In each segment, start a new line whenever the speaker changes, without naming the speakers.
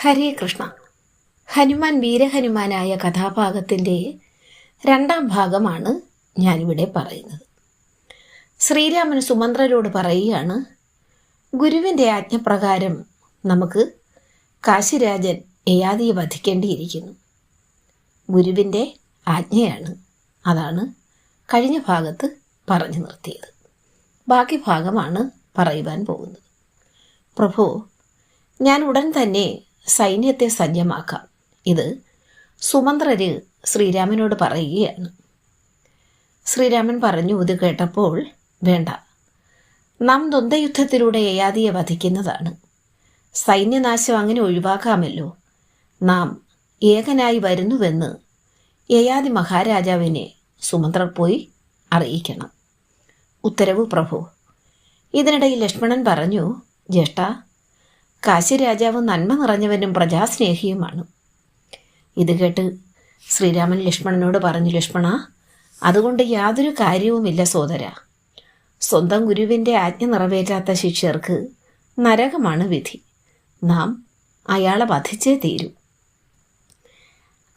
ഹരേ കൃഷ്ണ. ഹനുമാൻ വീരഹനുമാനായ കഥാഭാഗത്തിന്റെ രണ്ടാം ഭാഗമാണ് ഞാനിവിടെ പറയുന്നത്. ശ്രീരാമൻ സുമന്ത്രരോട് പറയുകയാണ് ഗുരുവിന്റെ ആജ്ഞപ്രകാരം നമുക്ക് കാശിരാജൻ യയാതിയെ വധിക്കേണ്ടിയിരിക്കുന്നു. ഗുരുവിന്റെ ആജ്ഞയാണ്. അതാണ് കഴിഞ്ഞ ഭാഗത്ത് പറഞ്ഞു നിർത്തിയത്. ബാക്കി ഭാഗമാണ് പറയുവാൻ പോകുന്നത്. പ്രഭു ഞാൻ ഉടൻ തന്നെ സൈന്യത്തെ സജ്ജമാക്കാം. ഇത് സുമന്ത്രര് ശ്രീരാമനോട് പറയുകയാണ്. ശ്രീരാമൻ പറഞ്ഞു ഇത് കേട്ടപ്പോൾ വേണ്ട. നാം ദ്വന്ദ്യുദ്ധത്തിലൂടെ യയാതിയെ വധിക്കുന്നതാണ്. സൈന്യനാശം അങ്ങനെ ഒഴിവാക്കാമല്ലോ. നാം ഏകനായി വരുന്നുവെന്ന് യയാതി മഹാരാജാവിനെ സുമന്ത്രർ പോയി അറിയിക്കണം. ഉത്തരവ് പ്രഭു. ഇതിനിടയിൽ ലക്ഷ്മണൻ പറഞ്ഞു ജ്യേഷ്ഠ കാശി രാജാവ് നന്മ നിറഞ്ഞവനും പ്രജാസ്നേഹിയുമാണ്. ഇത് കേട്ട് ശ്രീരാമൻ ലക്ഷ്മണനോട് പറഞ്ഞു ലക്ഷ്മണ അതുകൊണ്ട് യാതൊരു കാര്യവുമില്ല സോദര. സ്വന്തം ഗുരുവിന്റെ ആജ്ഞ നിറവേറ്റാത്ത ശിഷ്യർക്ക് നരകമാണ് വിധി. നാം അയാളെ വധിച്ചേ തീരൂ.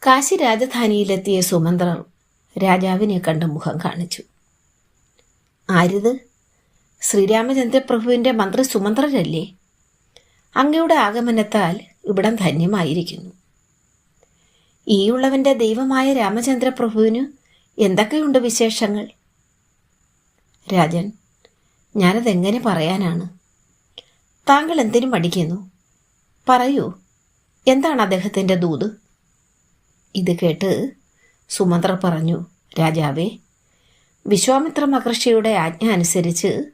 കാശി രാജധാനിയിലെത്തിയ സുമന്ത്രർ രാജാവിനെ കണ്ട് മുഖം കാണിച്ചു. ആരിത്? ശ്രീരാമചന്ദ്രപ്രഭുവിന്റെ മന്ത്രി സുമന്ത്രരല്ലേ? അങ്ങയുടെ ആഗമനത്താൽ ഇവിടം ധന്യമായിരിക്കുന്നു. ഈയുള്ളവന്റെ ദൈവമായ രാമചന്ദ്രപ്രഭുവിന് എന്തൊക്കെയുണ്ട് വിശേഷങ്ങൾ? രാജൻ ഞാനതെങ്ങനെ പറയാനാണ്? താങ്കൾ എന്തിനു മടിക്കുന്നു? പറയൂ എന്താണ് അദ്ദേഹത്തിന്റെ ദൂത്? ഇത് കേട്ട് സുമന്ത്ര പറഞ്ഞു രാജാവേ വിശ്വാമിത്ര മഹർഷിയുടെ ആജ്ഞ അനുസരിച്ച്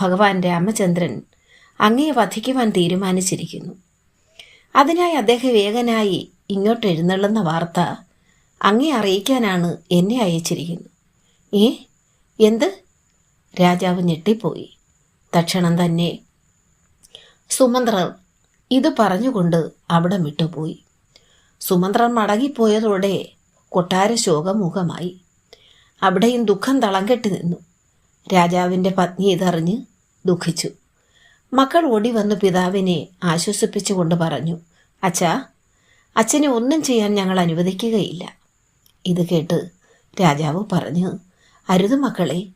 ഭഗവാൻ രാമചന്ദ്രൻ അങ്ങയെ വധിക്കുവാൻ തീരുമാനിച്ചിരിക്കുന്നു. അതിനായി അദ്ദേഹം വേഗനായി ഇങ്ങോട്ട് എഴുന്നള്ളുന്ന വാർത്ത അങ്ങേ അറിയിക്കാനാണ് എന്നെ അയച്ചിരിക്കുന്നു. ഏ? എന്ത്? രാജാവ് ഞെട്ടിപ്പോയി. തക്ഷണം തന്നെ സുമന്ത്രർ ഇത് പറഞ്ഞുകൊണ്ട് അവിടെ വിട്ടുപോയി. സുമന്ത്രർ മടങ്ങിപ്പോയതോടെ കൊട്ടാര ശോകമുഖമായി അവിടെയും ദുഃഖം തളം കെട്ടി നിന്നു. രാജാവിന്റെ പത്നി ഇതറിഞ്ഞ് ദുഃഖിച്ചു. മക്കൾ ഓടി വന്ന് പിതാവിനെ ആശ്വസിപ്പിച്ചുകൊണ്ട് പറഞ്ഞു അച്ഛാ അച്ഛനെ ഒന്നും ചെയ്യാൻ ഞങ്ങൾ അനുവദിക്കുകയില്ല. ഇത് കേട്ട് രാജാവ് പറഞ്ഞു അരുത് മക്കളെ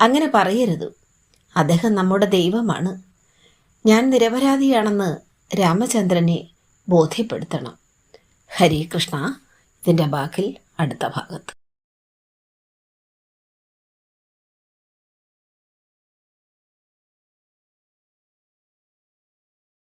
അങ്ങനെ പറയരുത്. അദ്ദേഹം നമ്മുടെ ദൈവമാണ്. ഞാൻ നിരപരാധിയാണെന്ന് രാമചന്ദ്രനെ ബോധ്യപ്പെടുത്തണം. ഹരേ കൃഷ്ണ ഇതിന്റെ ബാക്കിൽ അടുത്ത ഭാഗത്ത്.